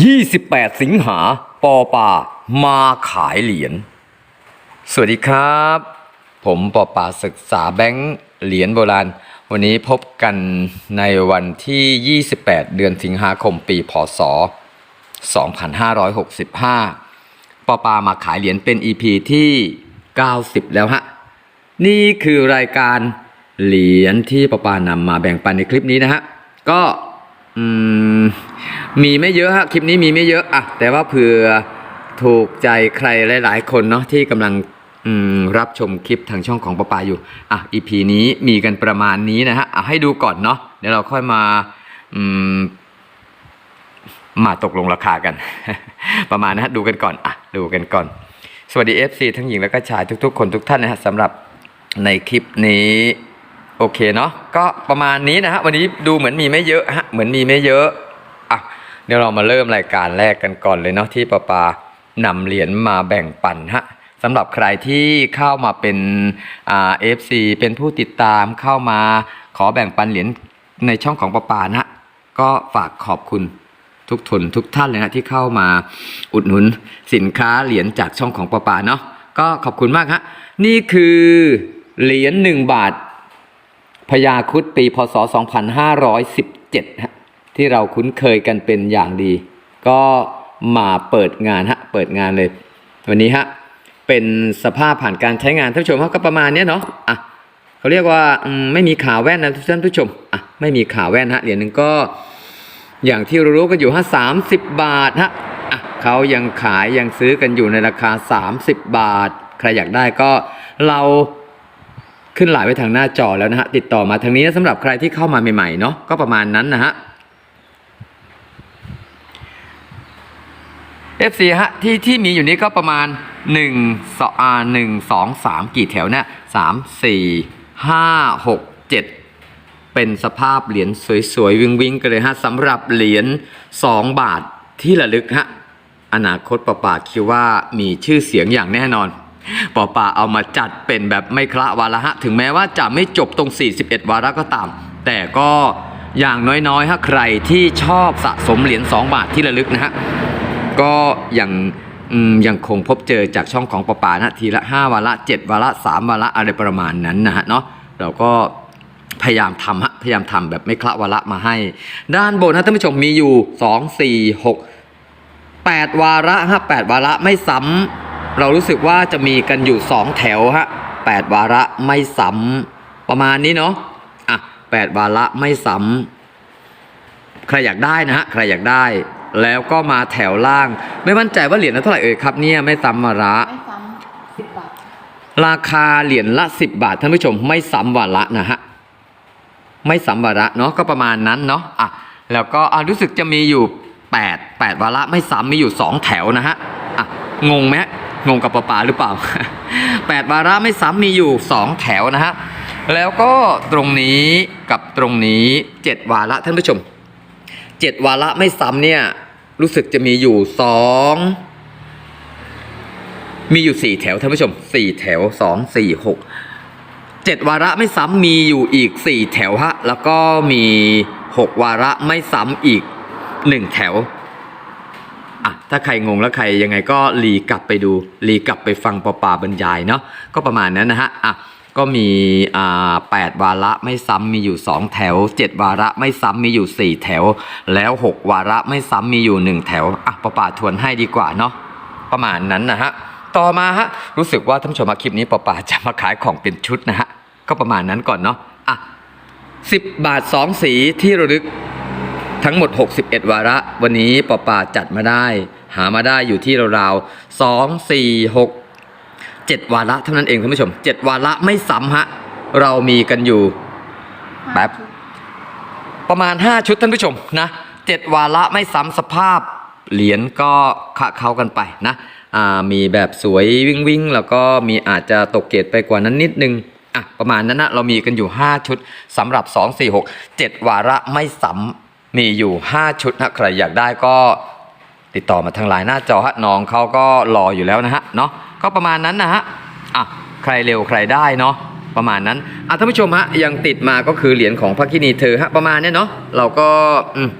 28 สิงหา ปอป่า มาขายเหรียญ สวัสดีครับ ผมปอป่าศึกษาแบงค์เหรียญโบราณ วันนี้พบกันในวันที่ 28 เดือนสิงหาคมปี พศ 2565 ปอปามาขายเหรียญเป็น EP ที่ 90 แล้วฮะ นี่คือรายการเหรียญที่ปอปานำมาแบ่งปันในคลิปนี้นะฮะ ก็ อืมมีไม่เยอะฮะคลิปนี้มีไม่เยอะอะแต่ว่าเผื่อถูกใจใครหลาย ๆ คนเนาะที่กำลังรับชมคลิปทางช่องของปอปาอยู่ อะ EP นี้มีกันประมาณนี้นะฮะอะให้ดูก่อนเนาะ เดี๋ยวเราค่อยมามมาตกลงราคากัน ประมาณนะฮะ ดูกันก่อน อะ ดูกันก่อน สวัสดี FC ทั้งหญิงแล้วก็ชายทุก ๆ คนทุกท่านนะฮะสำหรับในคลิปนี้ โอเคเนาะก็ประมาณนี้นะฮะวันนี้ดูเหมือนมีไม่เยอะฮะเหมือนมีไม่เยอะอะเดี๋ยวเรามาเริ่มรายการแรกกันก่อนเลยเนาะที่ปาปานำเหรียญมาแบ่งปันฮะสำหรับใครที่เข้ามาเป็นอ่า FC เป็นผู้ติดตามเข้ามาขอแบ่งปันเหรียญในช่องของปาปานะฮะก็ฝากขอบคุณทุกทนทุกท่านเลยนะที่เข้ามาอุดหนุนสินค้าเหรียญจากช่องของปาปาเนาะก็ขอบคุณมากฮะนี่คือเหรียญหนึ่งบาท พญาคุดปีพศ 2517ฮะที่เราคุ้นเคยกันเป็นอย่างดี ก็มาเปิดงานฮะเปิดงานเลย วันนี้ฮะเป็นสภาพผ่านการใช้งานท่านผู้ชมครับก็ประมาณเนี้ยเนาะอะเขาเรียกว่าไม่มีขาแว่นนะท่านผู้ชมอะไม่มีขาแว่นฮะเหรียญหนึ่งก็อย่างที่รู้กันอยู่ฮะสามสิบบาทฮะอะเขายังขายยังซื้อกันอยู่ในราคา 30 บาท ใครอยากได้ก็เรา ขึ้นหลายไว้ทางหน้าจอแล้วนะฮะติดต่อมาทางนี้นะสำหรับใครที่เข้ามาใหม่ๆเนาะก็ประมาณนั้นนะฮะ FC ฮะที่ที่มีอยู่นี้ก็ประมาณ1 2อ่า1 2 3 กี่แถวเนี่ย3 4 5 6 7 เป็นสภาพเหรียญสวยๆ วิงวิงๆ กันเลยฮะสำหรับเหรียญ2 บาทที่ระลึกฮะอนาคตปอป่าคิดว่ามีชื่อเสียงอย่างแน่นอน ปอป่าเอามาจัดเป็นแบบไม่คละวาระฮะ ถึงแม้ว่าจะไม่จบตรง 41 วาระก็ตาม แต่ก็อย่างน้อยๆฮะใครที่ชอบสะสมเหรียญ2บาทที่ระลึกนะฮะ ก็อยังยังคงพบเจอจากช่องของปอปานะทีละ 5 วาระ 7 วาระ 3 วาระอะไรประมาณนั้นนะฮะเนาะเราก็พยายามทำฮะพยายามทำแบบไม่คละวาระมาให้ ด้านบนนะท่านผู้ชมมีอยู่ 2 4 6 8 วาระฮะ8วาระไม่ซ้ำ เรารู้สึกว่าจะมีกันอยู่ 2 แถวฮะ8วาระไม่ซ้ำประมาณนี้เนาะอะ8วาระไม่ซ้ำใครอยากได้นะฮะใครอยากได้ แล้วก็มาแถวล่าง ไม่มั่นใจว่าเหรียญละเท่าไหร่เอ่ยครับเนี่ยไม่ซ้ำวาระไม่ซ้ำสิบบาทราคาเหรียญละ 10 บาทท่านผู้ชมไม่ซ้ำวาระนะฮะไม่ซ้ำวาระเนาะก็ประมาณนั้นเนาะอะแล้วก็อะรู้สึกจะมีอยู่ 8 8 วาระไม่ซ้ำมีอยู่ 2 แถวนะฮะอะงงไหมฮะ งงกับปะปาหรือเปล่า 8 วาระไม่ซ้ำมีอยู่ 2 แถวนะฮะ แล้วก็ตรงนี้กับตรงนี้ 7 วาระท่านผู้ชมเจ็ดวาระไม่ซ้ำเนี่ย รู้สึกจะมีอยู่สองมีอยู่สี่แถวท่านผู้ชมสี่แถวสองสี่หกเจ็ดวาระไม่ซ้ำมีอยู่อีกสี่แถวฮะ แล้วก็มีหกวาระไม่ซ้ำอีกหนึ่งแถว อะถ้าใครงงแล้วใครยังไงก็รีกลับไปดูรีกลับไปฟังปอปาบรรยายเนาะก็ประมาณนั้นนะฮะอะก็มีอ่าแปดวาระไม่ซ้ำมีอยู่ 2 แถว 7 วาระไม่ซ้ำมีอยู่ 4 แถว แล้ว 6 วาระไม่ซ้ำมีอยู่ 1 แถวอะปอปาทวนให้ดีกว่าเนาะประมาณนั้นนะฮะต่อมาฮะรู้สึกว่าท่านผู้ชมมาคลิปนี้ปอปาจะมาขายของเป็นชุดนะฮะก็ประมาณนั้นก่อนเนาะอะ10 บาท 2 สีที่ระลึก ทั้งหมด 61 วาระ วันนี้ปอปาจัดมาได้ หามาได้อยู่ที่ราวๆสองสี่หกเจ็ดวาระเท่านั้นเองท่านผู้ชมเจ็ดวาระไม่ซ้ำฮะ เรามีกันอยู่แป๊บประมาณ 5 ชุดท่านผู้ชมนะเจ็ดวาระไม่ซ้ำสภาพเหรียญก็คะเข้ากันไปนะอ่ามีแบบสวยวิ่งวิ่งๆแล้วก็มีอาจจะตกเกรดไปกว่านั้นนิดนึงอะประมาณนั้นนะเรามีกันอยู่ 5 ชุดสำหรับ 2 4 6 7 วาระไม่ซ้ำ มีอยู่ 5 ชุดนะใครอยากได้ก็ติดต่อมาทางไลน์หน้าจอฮะน้องเขาก็รออยู่แล้วนะฮะเนาะก็ประมาณนั้นนะฮะอะใครเร็วใครได้เนาะประมาณนั้นอะท่านผู้ชมฮะยังติดมาก็คือเหรียญของพระกินีเธอฮะประมาณเนี้ยเนาะเราก็อืม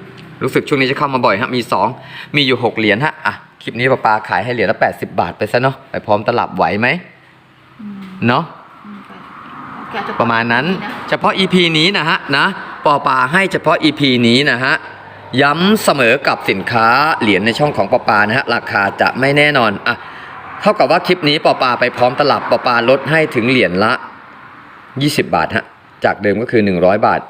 รู้สึกช่วงนี้จะเข้ามาบ่อยฮะมีสองมีอยู่หกเหรียญฮะอะคลิปนี้ป้าปาขายให้เหรียญละ 80 บาทไปซะเนาะไปพร้อมตลับไหวไหมอืมเนาะอืมไปโอเคเฉพประมาณนั้นนะเฉพาะ EP นี้นะฮะนะ ปอปาให้เฉพาะ EP นี้นะฮะ ย้ำเสมอกับสินค้าเหรียญในช่องของปอปานะฮะ ราคาจะไม่แน่นอนอะเท่ากับว่าคลิปนี้ปอปาไปพร้อมตลับปอปาลดให้ถึงเหรียญละ 20 บาทฮะ จากเดิมก็คือ 100 บาท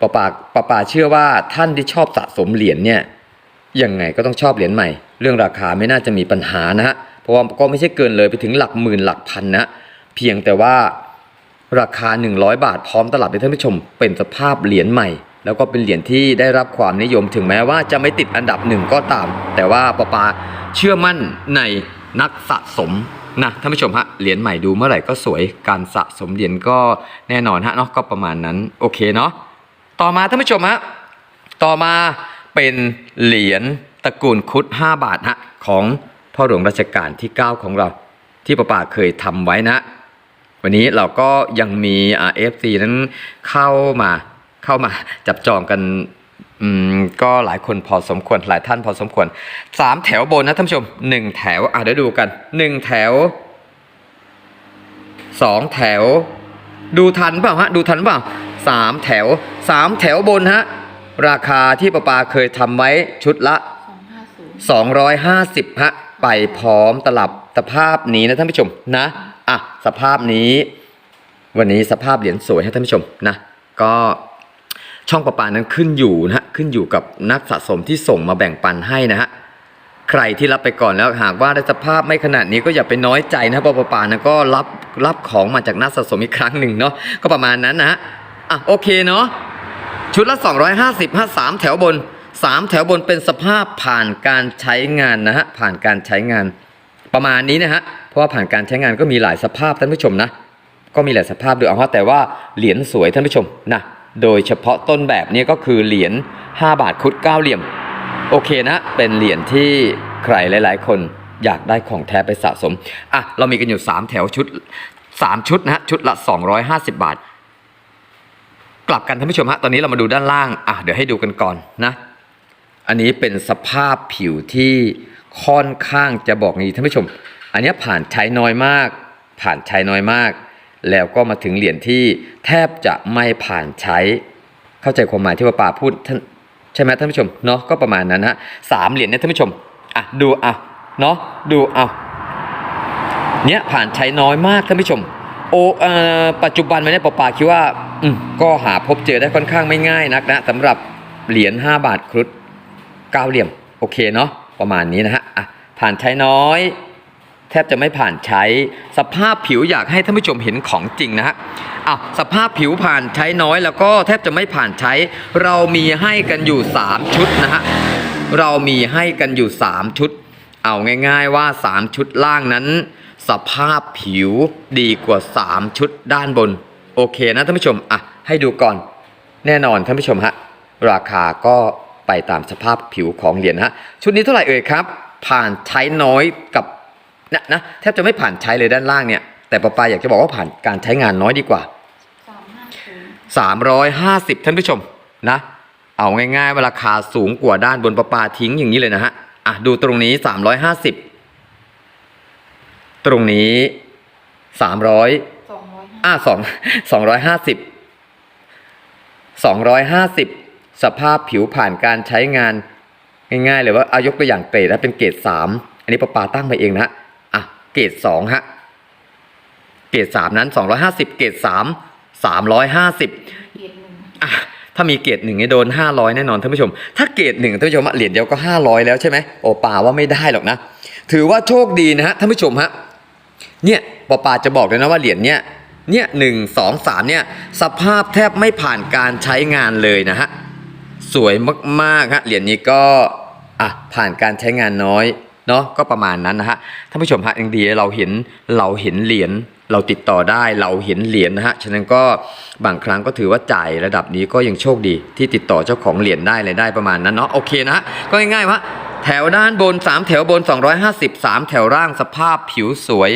ปอปาปอปาเชื่อว่าท่านที่ชอบสะสมเหรียญเนี่ยยังไงก็ต้องชอบเหรียญใหม่ เรื่องราคาไม่น่าจะมีปัญหานะฮะ เพราะว่าก็ไม่ใช่เกินเลยไปถึงหลักหมื่นหลักพันนะ เพียงแต่ว่า ราคา 100 บาทพร้อมตลับให้ท่านผู้ชม เป็นสภาพเหรียญใหม่ แล้วก็เป็นเหรียญที่ได้รับความนิยมถึงแม้ว่าจะไม่ติดอันดับหนึ่งก็ตาม แต่ว่าปปาเชื่อมั่นในนักสะสมนะท่านผู้ชมฮะเหรียญใหม่ดูเมื่อไหร่ก็สวยการสะสมเหรียญก็แน่นอนฮะเนาะก็ประมาณนั้นโอเคเนาะต่อมาท่านผู้ชมฮะต่อมาเป็นเหรียญตระกูลคุด 5 บาทฮะของพ่อหลวงรัชกาลที่ 9 ของเรา ที่ปอปาเคยทำไว้นะ วันนี้เราก็ยังมีเอฟซีนั้นเข้ามาเข้ามาจับจองกันอืมก็หลายคนพอสมควรหลายท่านพอสมควรสามแถวบนนะท่านผู้ชมหนึ่งแถวอะเดี๋ยวดูกันหนึ่งแถวสองแถว ดูทันเปล่าฮะดูทันเปล่าสามแถวสามแถวบนฮะราคาที่ประปาเคยทำไว้ชุดละสองห้าศูนย์250ฮะไปพร้อมตลับสภาพนี้นะท่านผู้ชมนะ อะสภาพนี้ วันนี้สภาพเหรียญสวยให้ท่านผู้ชมนะ ก็ช่องประปานั้นขึ้นอยู่นะฮะขึ้นอยู่กับนักสะสมที่ส่งมาแบ่งปันให้นะฮะใครที่รับไปก่อนแล้วหากว่าได้สภาพไม่ขนาดนี้ก็อย่าไปน้อยใจนะเพราะประปานะก็รับรับของมาจากนักสะสมอีกครั้งหนึ่งเนาะก็ประมาณนั้นนะฮะอะโอเคเนาะชุดละ 250ฮะสามแถวบน 3 แถวบนเป็นสภาพผ่านการใช้งานนะฮะผ่านการใช้งาน ประมาณนี้นะฮะ เพราะว่าผ่านการใช้งานก็มีหลายสภาพท่านผู้ชมนะ ก็มีหลายสภาพด้วยเอาว่าแต่ว่าเหรียญสวยท่านผู้ชมนะ โดยเฉพาะต้นแบบนี้ก็คือเหรียญ5บาทคุด9เหลี่ยม โอเคนะ เป็นเหรียญที่ใครหลาย ๆ คนอยากได้ของแท้ไปสะสม อะ เรามีกันอยู่ 3 แถวชุด 3 ชุดนะฮะ ชุดละ 250 บาท กลับกันท่านผู้ชมฮะ ตอนนี้เรามาดูด้านล่าง อะ เดี๋ยวให้ดูกันก่อนนะ อันนี้เป็นสภาพผิวที่ ค่อนข้างจะบอกงี้ท่านผู้ชม อันนี้ผ่านใช้น้อยมาก ผ่านใช้น้อยมาก แล้วก็มาถึงเหรียญที่แทบจะไม่ผ่านใช้ เข้าใจความหมายที่ว่าป่าพูดท่านใช่ไหมท่านผู้ชมเนาะก็ประมาณนั้นฮะสามเหรียญเนี่ยท่านผู้ชมอะดูอะเนาะดูเอาเนี่ยผ่านใช้น้อยมากท่านผู้ชม โอเอ่อปัจจุบันวันนี้ปอปาคิดว่าอืมก็หาพบเจอได้ค่อนข้างไม่ง่ายนักนะสำหรับเหรียญ5บาทครุฑเก้าเหลี่ยม โอเคเนาะ ประมาณนี้นะฮะอะผ่านใช้น้อย แทบจะไม่ผ่านใช้ สภาพผิวอยากให้ท่านผู้ชมเห็นของจริงนะฮะอ้าวสภาพผิวผ่านใช้น้อยแล้วก็แทบจะไม่ผ่านใช้ เรามีให้กันอยู่ 3 ชุดนะฮะเรามีให้กันอยู่ 3 ชุด เอาง่าย ๆว่า 3 ชุดล่างนั้น สภาพผิวดีกว่า 3 ชุดด้านบน โอเคนะท่านผู้ชมอะให้ดูก่อน แน่นอนท่านผู้ชมฮะราคาก็ ไปตามสภาพผิวของเหรียญฮะชุดนี้เท่าไหร่เอ่ยครับ ผ่านใช้น้อยกับนะนะแทบจะไม่ผ่านใช้เลยด้านล่างเนี่ย แต่ปอปาอยากจะบอกว่าผ่านการใช้งานน้อยดีกว่าสามห้าศูนย์350 ท่านผู้ชมนะ เอาง่ายๆว่าราคาสูงกว่าด้านบนปอปาทิ้งอย่างนี้เลยนะฮะอะดูตรงนี้ 350 ตรงนี้ 300สองร้อยห้าอะสองสองร้อยห้าสิบสองร้อยห้าสิบ สภาพผิวผ่านการใช้งานง่ายๆเลยว่าอายกตัวอย่างเกรดนะเป็นเกรดสามอันนี้ปะปาตั้งไปเองนะอะเกรดสองฮะเกรดสามนั้นสองร้อยห้าสิบเกรดสามสามร้อยห้าสิบเกียรติหนึ่งอะถ้ามีเกรดหนึ่งเนี่ยโดนห้าร้อยแน่นอนท่านผู้ชม ถ้าเกรดหนึ่งท่านผู้ชมอะเหรียญเดียวก็ห้าร้อยแล้วใช่ไหมโอปาว่าไม่ได้หรอกนะ ถือว่าโชคดีนะฮะท่านผู้ชมฮะเนี่ยปอปาจะบอกเลยนะว่าเหรียญเนี่ยเนี่ยหนึ่งสองสามเนี่ยสภาพแทบไม่ผ่านการใช้งานเลยนะฮะ สวยมากๆฮะเหรียญนี้ก็อะผ่านการใช้งานน้อยเนาะก็ประมาณนั้นนะฮะท่านผู้ชมฮะยังดีเราเห็นเราเห็นเหรียญเราติดต่อได้เราเห็นเหรียญนะฮะฉะนั้นก็บางครั้งก็ถือว่าจ่ายระดับนี้ก็ยังโชคดีที่ติดต่อเจ้าของเหรียญได้เลยได้ประมาณนั้นเนาะโอเคนะฮะก็ง่ายๆว่าแถวด้านบน 3 แถวบน 250 3 แถวล่างสภาพผิวสวย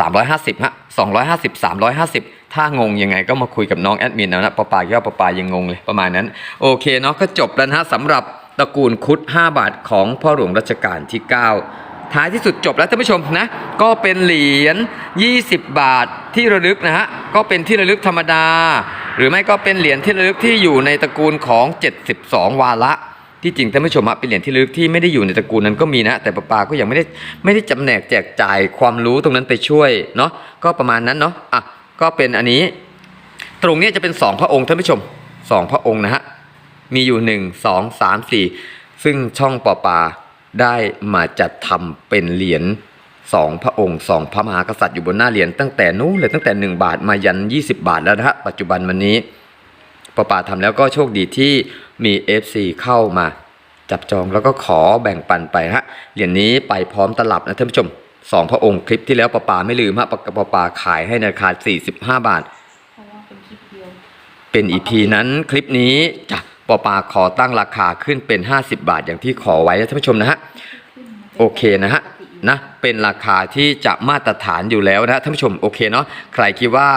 350ฮะ250 350 ถ้างงยังไงก็มาคุยกับน้องแอดมินเอานะปอปาคิดว่าปอปายังงงเลยประมาณนั้น โอเคเนาะก็จบแล้วนะฮะสำหรับตระกูลคุด 5 บาทของพ่อหลวงรัชกาลที่ 9ท้ายที่สุดจบแล้วท่านผู้ชมนะก็เป็นเหรียญ 20 บาทที่ระลึกนะฮะก็เป็นที่ระลึกธรรมดา หรือไม่ก็เป็นเหรียญที่ระลึกที่อยู่ในตระกูลของ 72 วาระที่จริงท่านผู้ชมอะเป็นเหรียญที่ระลึกที่ไม่ได้อยู่ในตระกูลนั้นก็มีนะ แต่ปาปาก็ยังไม่ได้ไม่ได้จำแนกแจกจ่ายความรู้ตรงนั้นไปช่วยเนาะก็ประมาณนั้นเนาะอะ ก็เป็นอันนี้ ตรงนี้จะเป็นสองพระองค์ท่านผู้ชมสองพระองค์นะฮะมีอยู่หนึ่งสองสามสี่ซึ่งช่องปอปาได้มาจัดทำเป็นเหรียญสองพระองค์สองพระมหากษัตริย์อยู่บนหน้าเหรียญตั้งแต่นู้นเลยตั้งแต่หนึ่งบาทมายันยี่สิบาทแล้วนะฮะปัจจุบันวันนี้ปอปาทำแล้วก็โชคดีที่มี FC เข้ามาจับจองแล้วก็ขอแบ่งปันไปฮะเหรียญนี้ไปพร้อมตลับนะท่านผู้ชม สองพระองค์คลิปที่แล้วปอปาไม่ลืมฮะปอปาปาขายให้ในราคา45บาทเพราะว่าเป็นคลิปเดียวเป็น EP นั้นคลิปนี้จะปอปาขอตั้งราคาขึ้นเป็น50บาทอย่างที่ขอไว้นะท่านผู้ชมนะฮะขึ้นมาโอเคนะฮะนะเป็นราคาที่จะมาตรฐานอยู่แล้วนะท่านผู้ชมโอเคเนาะใครคิดว่า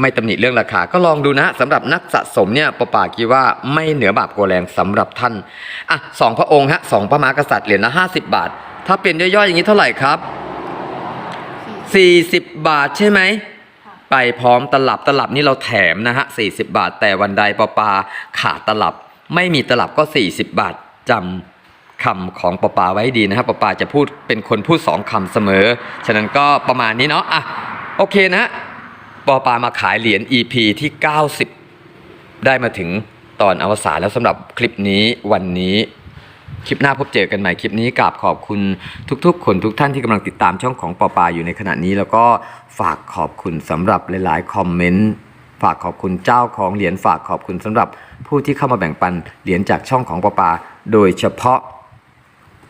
ไม่ตำหนิเรื่องราคาก็ลองดูนะสำหรับนักสะสมเนี่ยปอปาคิดว่าไม่เหนือบาปกว่าแรงสำหรับท่านอะสองพระองค์ฮะสองพระมหากษัตริย์เหรียญละ50บาท ถ้าเป็นย่อยๆอย่างนี้เท่าไหร่ครับสี่40 บาทใช่ไหมค่ะไปพร้อมตลับตลับนี่เราแถมนะฮะ40 บาท แต่วันใดปอปาขาดตลับ ไม่มีตลับก็ 40 บาทจำคำของปอปาไว้ดีนะครับปอปาจะพูดเป็นคนพูดสองคำเสมอ ฉะนั้นก็ประมาณนี้เนาะอะโอเคนะปอปามาขายเหรียญ EP ที่ 90 ได้มาถึงตอนอวสานแล้วสำหรับคลิปนี้วันนี้ คลิปหน้าพบเจอกันใหม่คลิปนี้กราบขอบคุณทุกๆ คนทุกท่านที่กำลังติดตามช่องของปอปาอยู่ในขณะนี้ แล้วก็ฝากขอบคุณสำหรับหลายๆคอมเมนต์ฝากขอบคุณเจ้าของเหรียญฝากขอบคุณสำหรับผู้ที่เข้ามาแบ่งปันเหรียญจากช่องของปอปา โดยเฉพาะ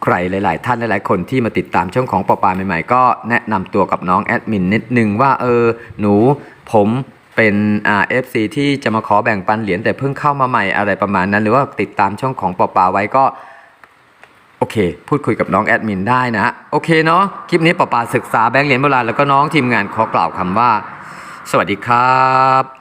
ใครหลาย ๆ ท่านหลาย ๆ คนที่มาติดตามช่องของปอปาใหม่ ๆ ก็แนะนำตัวกับน้องแอดมินนิดนึงว่าเออหนูผมเป็นอ่าเอฟซีที่จะมาขอแบ่งปันเหรียญแต่เพิ่งเข้ามาใหม่อะไรประมาณนั้น หรือว่าติดตามช่องของปอปาไว้ก็ โอเค พูดคุยกับน้องแอดมินได้นะ โอเคเนาะ คลิปนี้ปอปาศึกษาแบงค์เหรียญโบราณแล้วก็น้องทีมงานขอกล่าวคำว่า สวัสดีครับ